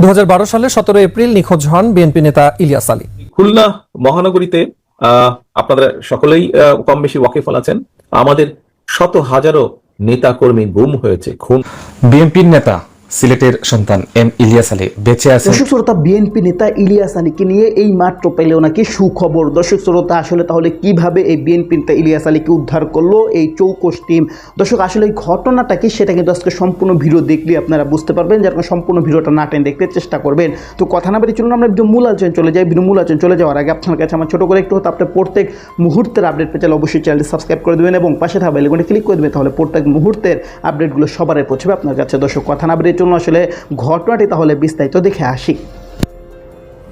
দু হাজার বারো সালে সতেরো এপ্রিল নিখোঁজ হন বিএনপি নেতা ইলিয়াস আলী। খুলনা মহানগরীতে আহ, আপনারা সকলেই আহ, কম বেশি ওয়াকিফল আছেন। আমাদের শত হাজারো নেতা কর্মী গুম হয়েছে। খুন বিএনপির নেতা সিলেটের সন্তান এম ইলিয়াস আলী বেঁচে আছেন। দর্শক শ্রোতা বিএনপি নেতা ইলিয়াস আলীকে নিয়ে এই মাত্র পেলেও নাকি সুখবর। দর্শক শ্রোতা, আসলে তাহলে কীভাবে এই বিএনপি নেতা ইলিয়াস আলীকে উদ্ধার করল এই চৌকস টিম? দর্শক, আসলে এই ঘটনাটা কি সেটা কিন্তু আজকে সম্পূর্ণ ভিডিও দেখলে আপনারা বুঝতে পারবেন। যার সম্পূর্ণ ভিডিওটা না টেনে দেখতে চেষ্টা করবেন। তো কথা না বেরিয়ে চলুন, আমরা ভিডিও মূল আলোচনা চলে যাই। ভিডিও মূল আলোচনা চলে যাওয়ার আগে আপনার কাছে আমার ছোট করে একটু হতো আপনার প্রত্যেক মুহূর্তের আপডেট পেতে চাইলে অবশ্যই চ্যানেলটি সাবস্ক্রাইব করে দেবেন এবং পাশে থাকা বেলগুলো ক্লিক করে দেবেন, তাহলে প্রত্যেক মুহূর্তের আপডেটগুলো সবারই পৌঁছবে আপনার কাছে। দর্শক, কথা না বেরিয়ে চলুন আসলে ঘটনাটি তাহলে বিস্তারিত দেখে আসি।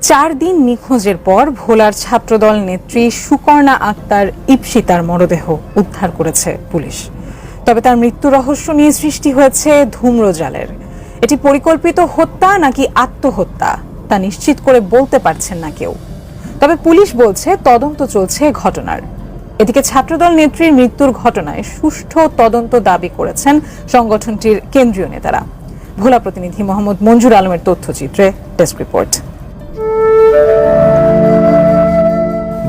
চার দিন নিখোঁজের পর ভোলার ছাত্রদল নেত্রী সুকর্ণা আক্তার ইপসিতার মরদেহ উদ্ধার করেছে পুলিশ। তবে তার মৃত্যু রহস্য নিয়ে সৃষ্টি হয়েছে ধূম্রজালের এটি পরিকল্পিত হত্যা নাকি আত্মহত্যা তা নিশ্চিত করে বলতে পারছেন না কেউ। তবে পুলিশ বলছে তদন্ত চলছে ঘটনার। এদিকে ছাত্রদল নেত্রীর মৃত্যুর ঘটনায় সুষ্ঠু তদন্ত দাবি করেছেন সংগঠনটির কেন্দ্রীয় নেতারা। ভোলা প্রতিনিধি মোহাম্মদ মঞ্জুর আলমের তথ্যচিত্রে ডেস্ক রিপোর্ট।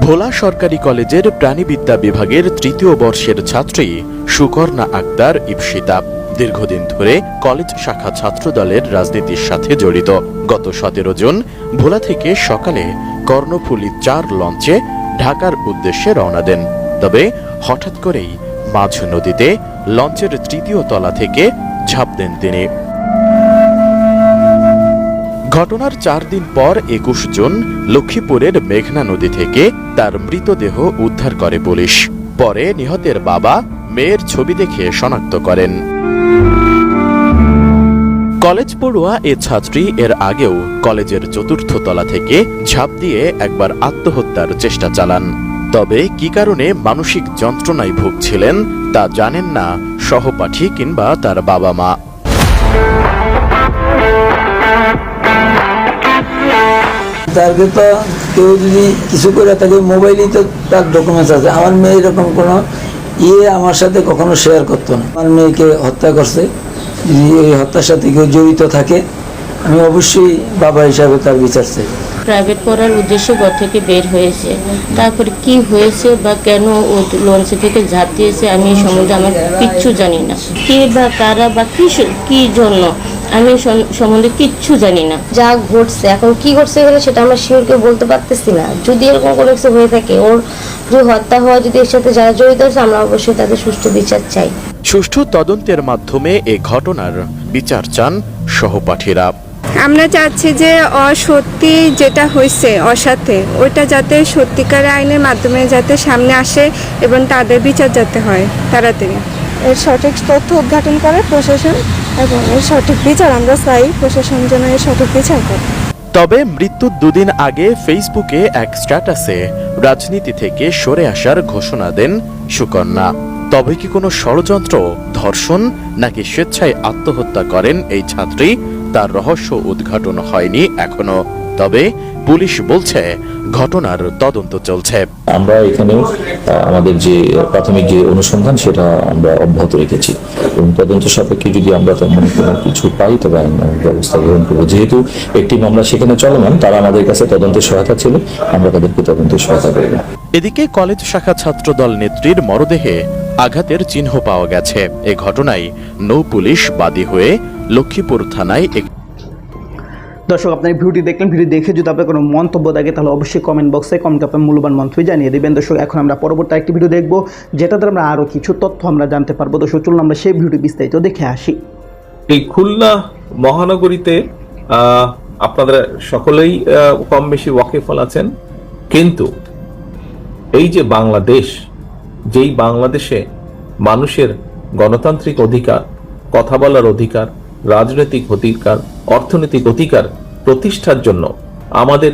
ভোলা সরকারি কলেজের প্রাণীবিদ্যা বিভাগের তৃতীয় বর্ষের ছাত্রী সুকর্ণা আক্তার ইপসিতা দীর্ঘদিন ধরে কলেজ শাখা ছাত্রদলের রাজনীতির সাথে জড়িত। গত সতেরো জন ভোলা থেকে সকালে কর্ণফুলী চার লঞ্চে ঢাকার উদ্দেশ্যে রওনা দেন। তবে হঠাৎ করেই মাঝ নদীতে লঞ্চের তৃতীয় তলা থেকে ঝাঁপ দেন তিনি। ঘটনার চার দিন পর একুশ জুন লক্ষ্মীপুরের মেঘনা নদী থেকে তার মৃতদেহ উদ্ধার করে পুলিশ। পরে নিহতের বাবা মেয়ের ছবি দেখে শনাক্ত করেন। কলেজ পড়ুয়া এ ছাত্রী এর আগেও কলেজের চতুর্থ তলা থেকে ঝাঁপ দিয়ে একবার আত্মহত্যার চেষ্টা চালান। তবে কি কারণে মানসিক যন্ত্রণায় ভুগছিলেন তা জানেন না সহপাঠী কিংবা তার বাবা মা। তারকে তো কেউ যদি কিছু করে থাকে মোবাইলেই তো তার ডকুমেন্টস আছে। আমার মেয়ে এরকম কোনো ইয়ে আমার সাথে কখনো শেয়ার করতো না। আমার মেয়েকে হত্যা করছে। যদি এই হত্যার সাথে কেউ জড়িত থাকে, আমি অবশ্যই বাবা হিসাবে তার বিচার চাই। প্রাইভেট পড়ার উদ্দেশ্যে ঘর থেকে বের হয়েছে। তারপরে কি হয়েছে বা কেন ও লঞ্চ থেকে ঝাঁপ দিয়েছে, আমি সম্বন্ধে আমার কিচ্ছু জানি না। কে বা কারা বা কি কি জন্য আমি সম্বন্ধে কিচ্ছু জানি না। যা ঘটছে এখন কি ঘটছে এখানে সেটা আমরা শিওরকে বলতে পারতেছি না। যদি এরকম কোনো কিছু হয়ে থাকে ওর যে হত্যা হওয়া যদি এর সাথে যারা জড়িত আছে আমরা অবশ্যই তাদের সুষ্ঠু বিচার চাই। সুষ্ঠু তদন্তের মাধ্যমে এ ঘটনার বিচার চান সহপাঠীরা। আমরা চাচ্ছি যে অসত্যি যেটা হয়েছে অসাথে সাথে ওইটা যাতে সত্যিকার আইনের মাধ্যমে যাতে সামনে আসে এবং তাদের বিচার যাতে হয় তাড়াতাড়ি। এর সঠিক তথ্য উদ্ঘাটন করে প্রশাসন। এবং এর সঠিক বিচার আমরা চাই প্রশাসন যেন এর সঠিক বিচার করে। তবে মৃত্যুর দুদিন আগে ফেসবুকে এক স্ট্যাটাসে রাজনীতি থেকে সরে আসার ঘোষণা দেন সুকন্যা। তবে কি কোনো ষড়যন্ত্র, ধর্ষণ নাকি স্বেচ্ছায় আত্মহত্যা করেন এই ছাত্রী, তার রহস্য উদ্ঘাটন হয়নি এখনও। তবে পুলিশ বলছে ঘটনার তদন্ত চলছে। আমরা এখানেও আমাদের যে প্রাথমিক যে অনুসন্ধান সেটা আমরা অব্যাহত রেখেছি। এবং তদন্ত সাপেক্ষে যদি আমরা তেমন কোনো কিছু পাই তবে আমরা ব্যবস্থা গ্রহণ করব। যেহেতু একটি মামলা সেখানে চলমান তারা আমাদের কাছে তদন্তের সহায়তা ছিল আমরা তাদেরকে তদন্তের সহায়তা করব। এদিকে কলেজ শাখা ছাত্রদল নেত্রীর মরদেহে আঘাতের চিহ্ন পাওয়া গেছে। এ ঘটনায় নৌ পুলিশ বাদী হয়ে লক্ষ্মীপুর থানায় এক দর্শক, আপনার ভিডিওটি দেখলেন, ভিডিও দেখে যদি আপনার কোনো মন্তব্য থাকে, তাহলে অবশ্যই কমেন্ট বক্সে কমেন্ট আপনার মূল্যবান মন্তব্য জানিয়ে দেবেন। দর্শক, এখন আমরা পরবর্তী একটি ভিডিও দেখব, যেটাতে আমরা আরও কিছু তথ্য আমরা জানতে পারব। দর্শক, চলুন আমরা সেই ভিডিও বিস্তারিত দেখে আসি। এই খুলনা মহানগরীতে আপনারা সকলেই কম বেশি ওয়াকিফল আছেন। কিন্তু এই যে বাংলাদেশ, যেই বাংলাদেশে মানুষের গণতান্ত্রিক অধিকার, কথা বলার অধিকার রাজনৈতিক অধিকার, অর্থনৈতিক অধিকার প্রতিষ্ঠার জন্য আমাদের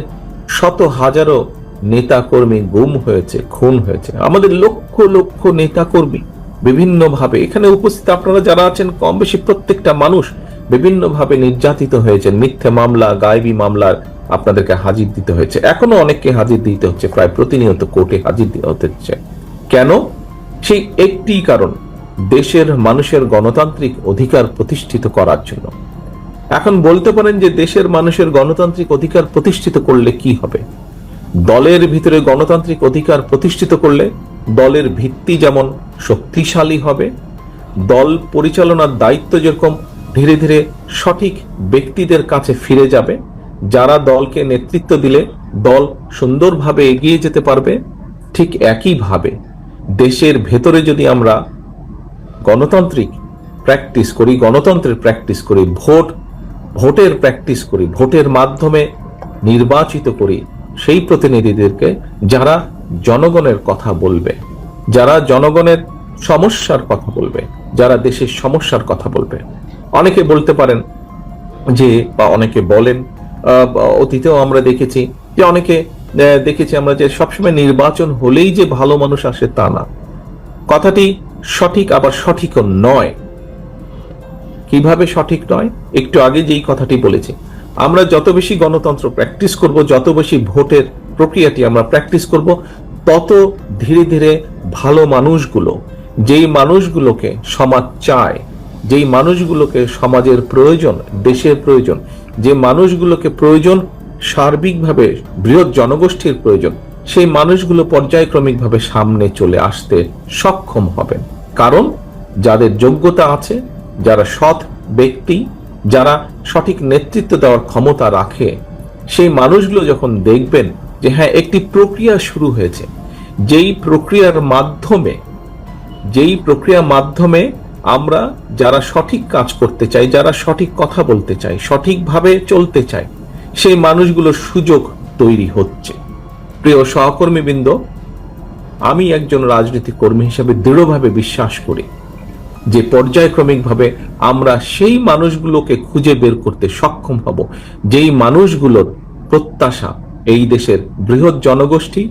শত হাজারো নেতা কর্মী গুম হয়েছে, খুন হয়েছে। আমাদের লক্ষ লক্ষ নেতা কর্মী বিভিন্নভাবে, এখানে উপস্থিত আপনারা যারা আছেন কম বেশি প্রত্যেকটা মানুষ বিভিন্নভাবে নির্যাতিত হয়েছেন মিথ্যে মামলা, গায়েবী মামলার আপনাদেরকে হাজির দিতে হয়েছে। এখনও অনেককে হাজির দিতে হচ্ছে, প্রায় প্রতিনিয়ত কোর্টে হাজির দিতে হচ্ছে। কেন? সেই একটি কারণ। দেশের মানুষের গণতান্ত্রিক অধিকার প্রতিষ্ঠিত করার জন্য। এখন বলতে পারেন যে দেশের মানুষের গণতান্ত্রিক অধিকার প্রতিষ্ঠিত করলে কি হবে? দলের ভিতরে গণতান্ত্রিক অধিকার প্রতিষ্ঠিত করলে দলের ভিত্তি যেমন শক্তিশালী হবে, দল পরিচালনার দায়িত্ব যেরকম ধীরে ধীরে সঠিক ব্যক্তিদের কাছে ফিরে যাবে, যারা দলকে নেতৃত্ব দিলে দল সুন্দরভাবে এগিয়ে যেতে পারবে, ঠিক একইভাবে দেশের ভেতরে যদি আমরা গণতান্ত্রিক প্র্যাকটিস করি, গণতন্ত্রের প্র্যাকটিস করি, ভোট, ভোটের প্র্যাকটিস করি, ভোটের মাধ্যমে নির্বাচিত করি, সেই প্রতিনিধিদেরকে যারা জনগণের কথা বলবে, যারা জনগণের সমস্যার কথা বলবে, যারা দেশের সমস্যার কথা বলবে। অনেকে বলতে পারেন যে, বা অনেকে বলেন অতীতেও আমরা দেখেছি যে, অনেকে দেখেছি আমরা যে সবসময় নির্বাচন হলেই যে ভালো মানুষ আসে তা না। কথাটি সঠিক, আবার সঠিকও নয়। কীভাবে সঠিক নয়? একটু আগে যেই কথাটি বলেছি। আমরা যত বেশি গণতন্ত্র প্র্যাকটিস করব, যত বেশি ভোটের প্রক্রিয়াটি আমরা প্র্যাকটিস করব, তত ধীরে ধীরে ভালো মানুষগুলো, যেই মানুষগুলোকে সমাজ চায়, যেই মানুষগুলোকে সমাজের প্রয়োজন, দেশের প্রয়োজন, যে মানুষগুলোকে প্রয়োজন সার্বিকভাবে বৃহৎ জনগোষ্ঠীর প্রয়োজন সেই মানুষগুলো পর্যায়ক্রমিকভাবে সামনে চলে আসতে সক্ষম হবেন। কারণ যাদের যোগ্যতা আছে, যারা সৎ ব্যক্তি, যারা সঠিক নেতৃত্ব দেওয়ার ক্ষমতা রাখে, সেই মানুষগুলো যখন দেখবেন যে হ্যাঁ একটি প্রক্রিয়া শুরু হয়েছে, যেই প্রক্রিয়ার মাধ্যমে, যেই প্রক্রিয়ার মাধ্যমে আমরা যারা সঠিক কাজ করতে চাই, যারা সঠিক কথা বলতে চাই, সঠিকভাবে চলতে চাই, সেই মানুষগুলোর সুযোগ তৈরি হচ্ছে। প্রিয় সহকর্মীবৃন্দ, আমি একজন রাজনীতি কর্মী হিসেবে দৃঢ়ভাবে বিশ্বাস করি যে পর্যায়ক্রমিকভাবে আমরা সেই মানুষগুলোকে খুঁজে বের করতে সক্ষম হব, যেই মানুষগুলোর প্রত্যাশা এই দেশের বৃহৎ জনগোষ্ঠী,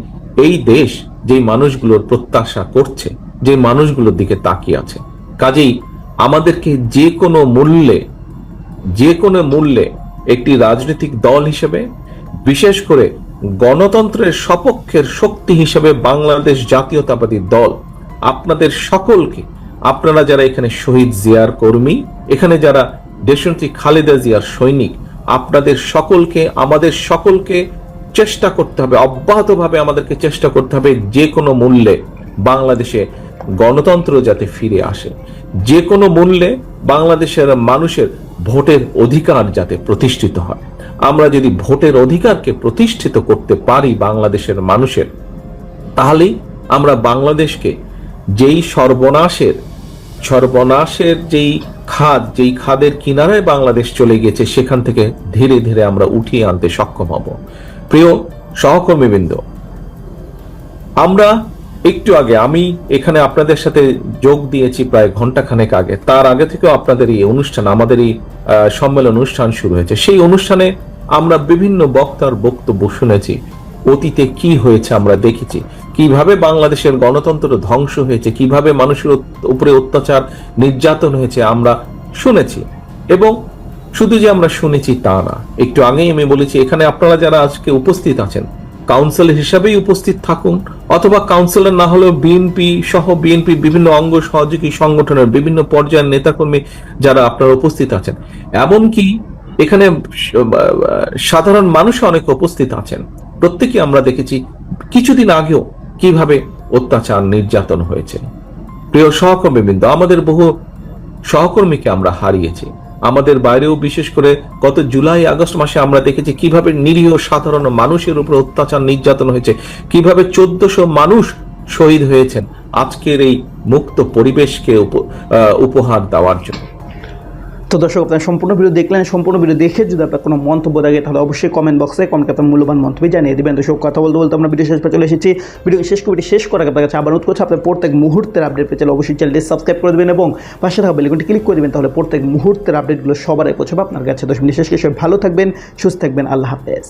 এই দেশ যেই মানুষগুলোর প্রত্যাশা করছে, যে মানুষগুলোর দিকে তাকিয়ে আছে। কাজেই আমাদেরকে যে কোনো মূল্যে, যে কোনো মূল্যে একটি রাজনৈতিক দল হিসেবে, বিশেষ করে গণতন্ত্রের সপক্ষের শক্তি হিসেবে বাংলাদেশ জাতীয়তাবাদী দল। আপনাদের সকলকে, আপনারা যারা এখানে শহীদ জিয়ার কর্মী, এখানে যারা দেশনেত্রী খালেদা জিয়ার সৈনিক, আপনাদের সকলকে, আমাদের সকলকে চেষ্টা করতে হবে, অব্যাহতভাবে আমাদেরকে চেষ্টা করতে হবে যে কোনো মূল্যে বাংলাদেশে গণতন্ত্র যাতে ফিরে আসে। যে কোনো মূল্যে বাংলাদেশের মানুষের ভোটের অধিকার যাতে প্রতিষ্ঠিত হয়। আমরা যদি ভোটের অধিকারকে প্রতিষ্ঠিত করতে পারি বাংলাদেশের মানুষের, তাহলেই আমরা বাংলাদেশকে যেই সর্বনাশের সর্বনাশের যেই খাদ, যেই খাদের কিনারায় বাংলাদেশ চলে গেছে, সেখান থেকে ধীরে ধীরে আমরা উঠিয়ে আনতে সক্ষম হব। প্রিয় সহকর্মীবৃন্দ, আমরা একটু আগে আমি এখানে আপনাদের সাথে যোগ দিয়েছি প্রায় ঘণ্টা খানেক আগে। তার আগে থেকেও আপনাদের এই অনুষ্ঠান, আমাদের এই সম্মেলন অনুষ্ঠান শুরু হয়েছে। সেই অনুষ্ঠানে আমরা বিভিন্ন বক্তার বক্তব্য শুনেছি। অতীতে কি হয়েছে আমরা দেখেছি। কীভাবে বাংলাদেশের গণতন্ত্র ধ্বংস হয়েছে, কীভাবে মানুষের উপরে অত্যাচার নির্যাতন হয়েছে আমরা শুনেছি। এবং শুধু যে আমরা শুনেছি তা না, একটু আগেই আমি বলেছি, এখানে আপনারা যারা আজকে উপস্থিত আছেন কাউন্সিলর হিসাবেই উপস্থিত থাকুন, অথবা কাউন্সিলর না হলেও বিএনপি সহ বিএনপি বিভিন্ন অঙ্গ সহযোগী সংগঠনের বিভিন্ন পর্যায়ের নেতাকর্মী যারা আপনারা উপস্থিত আছেন। এমনকি এখানে সাধারণ মানুষ অনেক উপস্থিত আছেন। প্রত্যেকে আমরা দেখেছি কিছুদিন আগেও কীভাবে অত্যাচার নির্যাতন হয়েছে। প্রিয় সহকর্মীবৃন্দ, আমাদের বহু সহকর্মীকে আমরা হারিয়েছি। আমাদের বাইরেও বিশেষ করে গত জুলাই, আগস্ট মাসে আমরা দেখেছি কীভাবে নিরীহ সাধারণ মানুষের উপর অত্যাচার নির্যাতন হয়েছে, কীভাবে চোদ্দশো মানুষ শহীদ হয়েছেন। আজকের এই মুক্ত পরিবেশকে উপহার দেওয়ার জন্য। তো দর্শক, আপনার সম্পূর্ণ ভিডিও দেখলেন, সম্পূর্ণ ভিডিও দেখে যদি আপনার কোনো মন্তব্য থাকে, তাহলে অবশ্যই কমেন্ট বক্সে কমেন্ট আপনার মূল্যবান মন্তব্য জানিয়ে দেবেন। দর্শক, কথা বলতে বলতে আমরা ভিডিও শেষ পর্যন্ত চলে এসেছি। ভিডিও শেষ করে শেষ করার আপনার কাছে আবার অনুরোধ করছি আপনার প্রত্যেক মুহূর্তের আপডেট পেয়ে চলে অবশ্যই চ্যানেলটি সাবস্ক্রাইব করে দেবেন এবং পাশে থাকা বেলিকনটি ক্লিক করে দেবেন, তাহলে প্রত্যেক মুহূর্তের আপডেটগুলো সবার পৌঁছাবে আপনার কাছে। দশ মিনিট শেষ ভালো থাকবেন, সুস্থ থাকবেন, আল্লাহ হাফেজ।